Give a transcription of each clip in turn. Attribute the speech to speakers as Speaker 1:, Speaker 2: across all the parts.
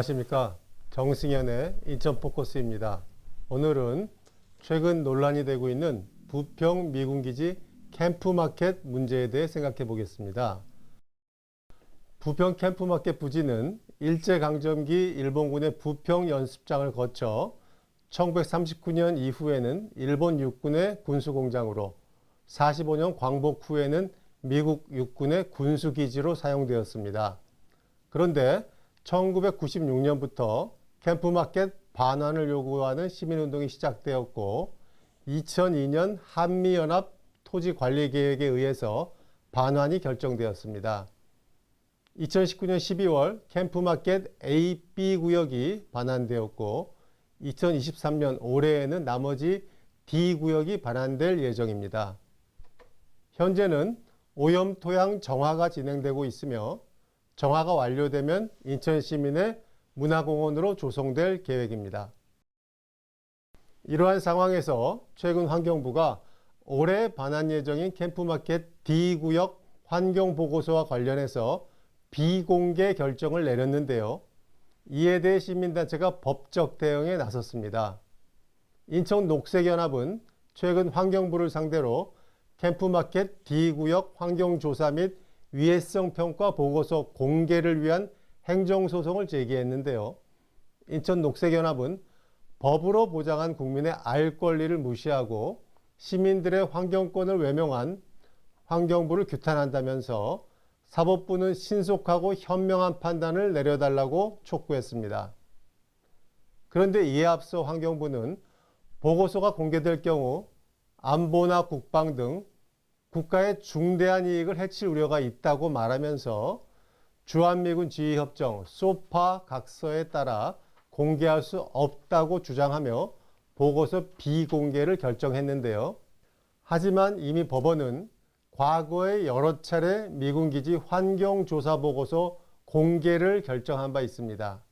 Speaker 1: 안녕하십니까. 정승현의 인천 포커스입니다. 오늘은 최근 논란이 되고 있는 부평 미군기지 캠프마켓 문제에 대해 생각해 보겠습니다. 부평 캠프마켓 부지는 일제강점기 일본군의 부평 연습장을 거쳐 1939년 이후에는 일본 육군의 군수공장으로 45년 광복 후에는 미국 육군의 군수기지로 사용되었습니다. 그런데 1996년부터 캠프마켓 반환을 요구하는 시민운동이 시작되었고 2002년 한미연합 토지관리계획에 의해서 반환이 결정되었습니다. 2019년 12월 캠프마켓 A, B 구역이 반환되었고 2023년 올해에는 나머지 D 구역이 반환될 예정입니다. 현재는 오염 토양 정화가 진행되고 있으며 정화가 완료되면 인천 시민의 문화공원으로 조성될 계획입니다. 이러한 상황에서 최근 환경부가 올해 반환 예정인 캠프마켓 D구역 환경보고서와 관련해서 비공개 결정을 내렸는데요. 이에 대해 시민단체가 법적 대응에 나섰습니다. 인천 녹색연합은 최근 환경부를 상대로 캠프마켓 D구역 환경조사 및 위해성 평가 보고서 공개를 위한 행정소송을 제기했는데요. 인천 녹색연합은 법으로 보장한 국민의 알 권리를 무시하고 시민들의 환경권을 외면한 환경부를 규탄한다면서 사법부는 신속하고 현명한 판단을 내려달라고 촉구했습니다. 그런데 이에 앞서 환경부는 보고서가 공개될 경우 안보나 국방 등 국가의 중대한 이익을 해칠 우려가 있다고 말하면서 주한미군 지휘협정 소파 각서에 따라 공개할 수 없다고 주장하며 보고서 비공개를 결정했는데요. 하지만 이미 법원은 과거에 여러 차례 미군 기지 환경 조사 보고서 공개를 결정한 바 있습니다.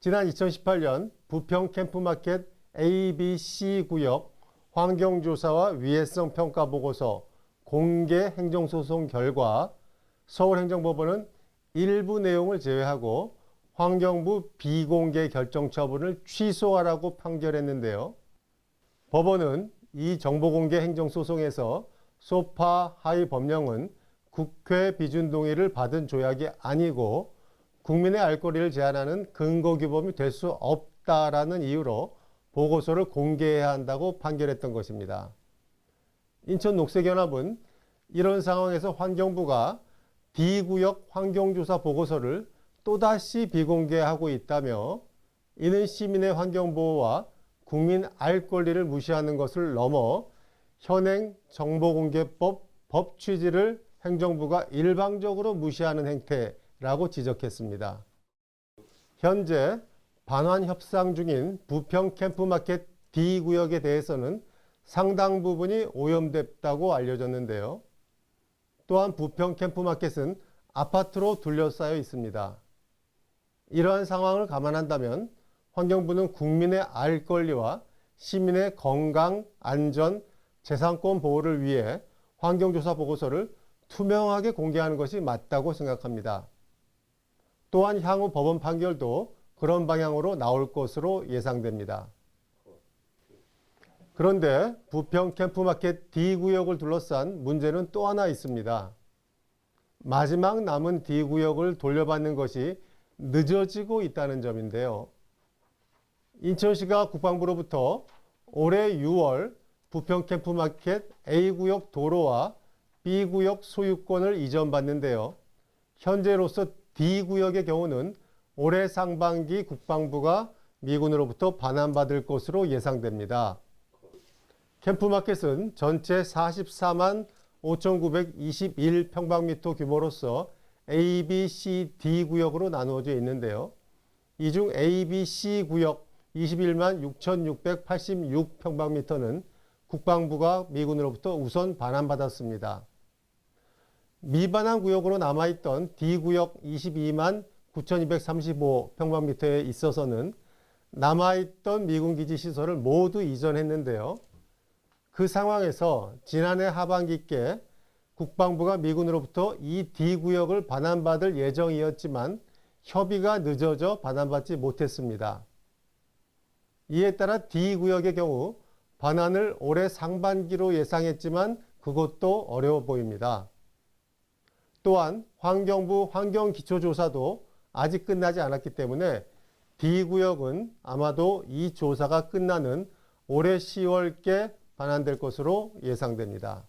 Speaker 1: 지난 2018년 부평 캠프마켓 ABC 구역 환경조사와 위해성 평가 보고서 공개 행정소송 결과 서울행정법원은 일부 내용을 제외하고 환경부 비공개 결정 처분을 취소하라고 판결했는데요. 법원은 이 정보공개 행정소송에서 소파 하위 법령은 국회 비준 동의를 받은 조약이 아니고 국민의 알 권리를 제한하는 근거 규범이 될 수 없다라는 이유로 보고서를 공개해야 한다고 판결했던 것입니다. 인천 녹색연합은 이런 상황에서 환경부가 D구역 환경조사 보고서를 또다시 비공개하고 있다며 이는 시민의 환경보호와 국민 알 권리를 무시하는 것을 넘어 현행 정보공개법 법 취지를 행정부가 일방적으로 무시하는 행태라고 지적했습니다. 현재 반환 협상 중인 부평 캠프마켓 D구역에 대해서는 상당 부분이 오염됐다고 알려졌는데요. 또한 부평 캠프마켓은 아파트로 둘러싸여 있습니다. 이러한 상황을 감안한다면 환경부는 국민의 알 권리와 시민의 건강, 안전, 재산권 보호를 위해 환경조사 보고서를 투명하게 공개하는 것이 맞다고 생각합니다. 또한 향후 법원 판결도 그런 방향으로 나올 것으로 예상됩니다. 그런데 부평 캠프마켓 D구역을 둘러싼 문제는 또 하나 있습니다. 마지막 남은 D구역을 돌려받는 것이 늦어지고 있다는 점인데요. 인천시가 국방부로부터 올해 6월 부평 캠프마켓 A구역 도로와 B구역 소유권을 이전받는데요. 현재로서 D구역의 경우는 올해 상반기 국방부가 미군으로부터 반환받을 것으로 예상됩니다. 캠프마켓은 전체 44만 5,921평방미터 규모로서 A, B, C, D 구역으로 나누어져 있는데요. 이 중 A, B, C 구역 21만 6,686평방미터는 국방부가 미군으로부터 우선 반환받았습니다. 미반환 구역으로 남아있던 D 구역 22만 9,235평방미터에 있어서는 남아있던 미군 기지 시설을 모두 이전했는데요. 그 상황에서 지난해 하반기께 국방부가 미군으로부터 이 D구역을 반환받을 예정이었지만 협의가 늦어져 반환받지 못했습니다. 이에 따라 D구역의 경우 반환을 올해 상반기로 예상했지만 그것도 어려워 보입니다. 또한 환경부 환경기초조사도 아직 끝나지 않았기 때문에 D구역은 아마도 이 조사가 끝나는 올해 10월께 반환될 것으로 예상됩니다.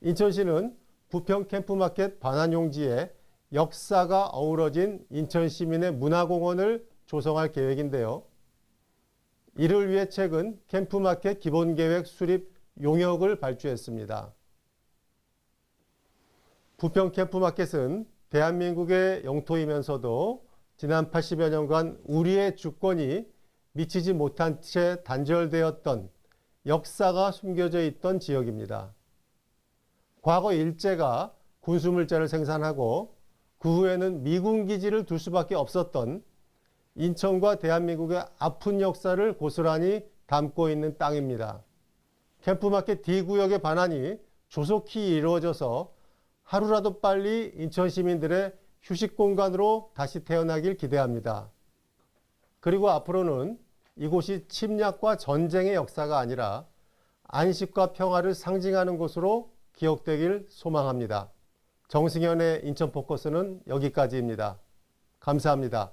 Speaker 1: 인천시는 부평 캠프마켓 반환용지에 역사가 어우러진 인천 시민의 문화공원을 조성할 계획인데요. 이를 위해 최근 캠프마켓 기본계획 수립 용역을 발주했습니다. 부평 캠프마켓은 대한민국의 영토이면서도 지난 80여 년간 우리의 주권이 미치지 못한 채 단절되었던 역사가 숨겨져 있던 지역입니다. 과거 일제가 군수물자를 생산하고 그 후에는 미군 기지를 둘 수밖에 없었던 인천과 대한민국의 아픈 역사를 고스란히 담고 있는 땅입니다. 캠프마켓 D구역의 반환이 조속히 이루어져서 하루라도 빨리 인천 시민들의 휴식 공간으로 다시 태어나길 기대합니다. 그리고 앞으로는 이곳이 침략과 전쟁의 역사가 아니라 안식과 평화를 상징하는 곳으로 기억되길 소망합니다. 정승현의 인천 포커스는 여기까지입니다. 감사합니다.